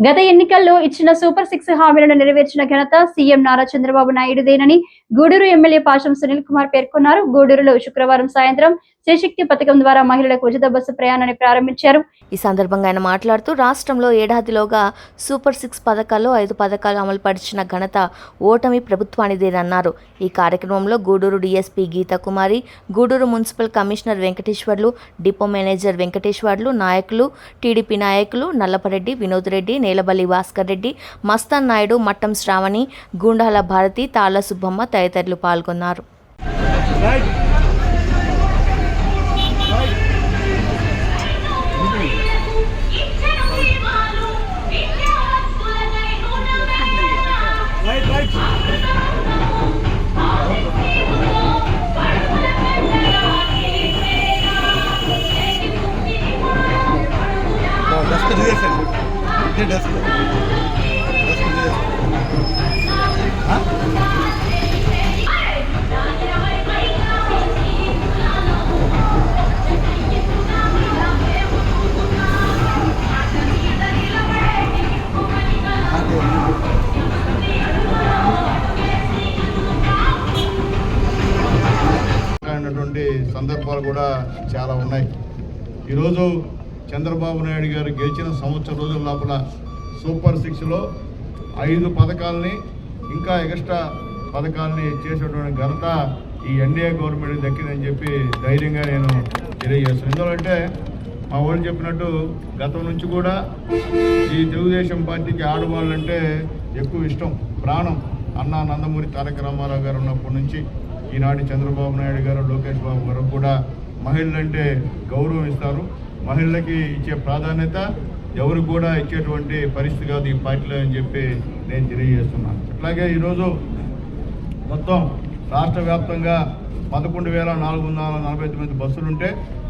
గత ఎన్నికల్లో ఇచ్చిన సూపర్ సిక్స్ హామీలను నెరవేర్చిన ఘనత సీఎం నారా చంద్రబాబు నాయుడుదేనని గూడూరు ఎమ్మెల్యే పాశం సునీల్ కుమార్ పేర్కొన్నారు. గూడూరులో శుక్రవారం సాయంత్రం శ్రీశక్తి పథకం ద్వారా మహిళలకు ఉచిత బస్సు ప్రయాణాన్ని ప్రారంభించారు. ఈ సందర్భంగా ఆయన మాట్లాడుతూ రాష్ట్రంలో ఏడాదిలోగా సూపర్ సిక్స్ పథకాల్లో ఐదు పథకాలు అమలుపరిచిన ఘనత ఓటమి ప్రభుత్వానిదేనన్నారు. ఈ కార్యక్రమంలో Guduru DSP Geetha Kumari Guduru municipal commissioner Venkateswarlu depot manager Venkateswarlu నాయకులు టీడీపీ నాయకులు నల్లపరెడ్డి వినోద్ రెడ్డి నేలబల్లి భాస్కర్ రెడ్డి మస్తాన్ నాయుడు మట్టం శ్రావణి గుండాల భారతి తాళ్ళ సుబ్బమ్మ తదితరులు పాల్గొన్నారు. ఇదే డస్ట్ సందర్భాలు కూడా చాలా ఉన్నాయి. ఈరోజు చంద్రబాబు నాయుడు గారు గెలిచిన సంవత్సరం రోజుల లోపల సూపర్ సిక్స్లో ఐదు పథకాలని ఇంకా ఎక్స్ట్రా పథకాలని చేసేటువంటి ఘనత ఈ ఎన్డీఏ గవర్నమెంట్ దక్కిందని చెప్పి ధైర్యంగా నేను తెలియజేస్తాను ఎందుకంటే మా వాళ్ళు చెప్పినట్టు గతం నుంచి కూడా ఈ తెలుగుదేశం పార్టీకి ఆడవాళ్ళంటే ఎక్కువ ఇష్టం ప్రాణం. అన్నా నందమూరి తారక రామారావు గారు ఉన్నప్పటి నుంచి ఈనాటి చంద్రబాబు నాయుడు గారు లోకేష్ బాబు గారు కూడా మహిళలంటే గౌరవం ఇస్తారు. మహిళలకి ఇచ్చే ప్రాధాన్యత ఎవరు కూడా ఇచ్చేటువంటి పరిస్థితి కాదు ఈ పార్టీలో అని చెప్పి నేను తెలియజేస్తున్నాను. అట్లాగే ఈరోజు మొత్తం రాష్ట్ర వ్యాప్తంగా పదకొండు వేల నాలుగు వందల నలభై తొమ్మిది బస్సులుంటే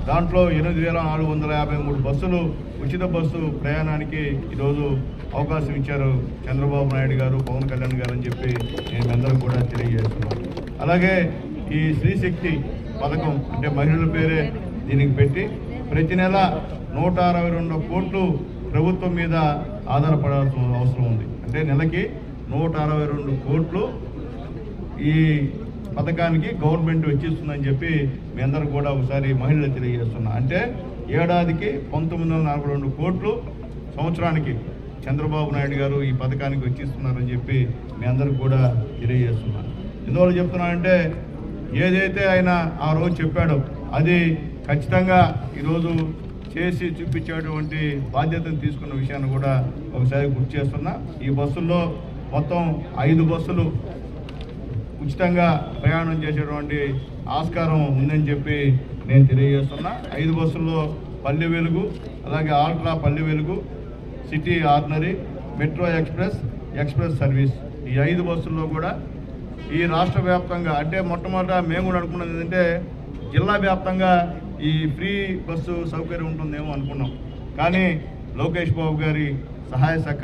దాంట్లో ఎనిమిది వేల నాలుగు వందల యాభై మూడు బస్సులు ఉచిత బస్సు ప్రయాణానికి ఈరోజు అవకాశం ఇచ్చారు చంద్రబాబు నాయుడు గారు పవన్ కళ్యాణ్ గారు అని చెప్పి నేను అందరూ కూడా తెలియజేస్తున్నాను. అలాగే ఈ స్త్రీశక్తి పథకం అంటే మహిళల పేరే దీనికి పెట్టి ప్రతి నెల నూట అరవై రెండు కోట్లు ప్రభుత్వం మీద ఆధారపడాల్సిన అవసరం ఉంది. అంటే నెలకి నూట అరవై రెండు కోట్లు ఈ పథకానికి గవర్నమెంట్ వెచ్చిస్తుందని చెప్పి మీ అందరూ కూడా ఒకసారి మహిళలు తెలియజేస్తున్నా. అంటే ఏడాదికి పంతొమ్మిది వందల నలభై రెండు కోట్లు సంవత్సరానికి చంద్రబాబు నాయుడు గారు ఈ పథకానికి వెచ్చిస్తున్నారని చెప్పి మీ అందరికి కూడా తెలియజేస్తున్నాను ఎందువల్ల చెప్తున్నానంటే ఏదైతే ఆయన ఆ రోజు చెప్పాడో అది ఖచ్చితంగా ఈరోజు చేసి చూపించేటువంటి బాధ్యతను తీసుకున్న విషయాన్ని కూడా ఒకసారి గుర్తు చేస్తున్నా. ఈ బస్సుల్లో మొత్తం ఐదు బస్సులు ఉచితంగా ప్రయాణం చేసేటువంటి ఆస్కారం ఉందని చెప్పి నేను తెలియజేస్తున్నా. ఐదు బస్సుల్లో పల్లె వెలుగు అలాగే ultra Palle Velugu city ordinary metro express express service. ఈ ఐదు బస్సుల్లో కూడా ఈ రాష్ట్ర వ్యాప్తంగా అంటే మొట్టమొదట మేము కూడా అనుకున్నది ఏంటంటే జిల్లా వ్యాప్తంగా ఈ ఫ్రీ బస్సు సౌకర్యం ఉంటుందేమో అనుకున్నాం. కానీ లోకేష్ బాబు గారి సహాయ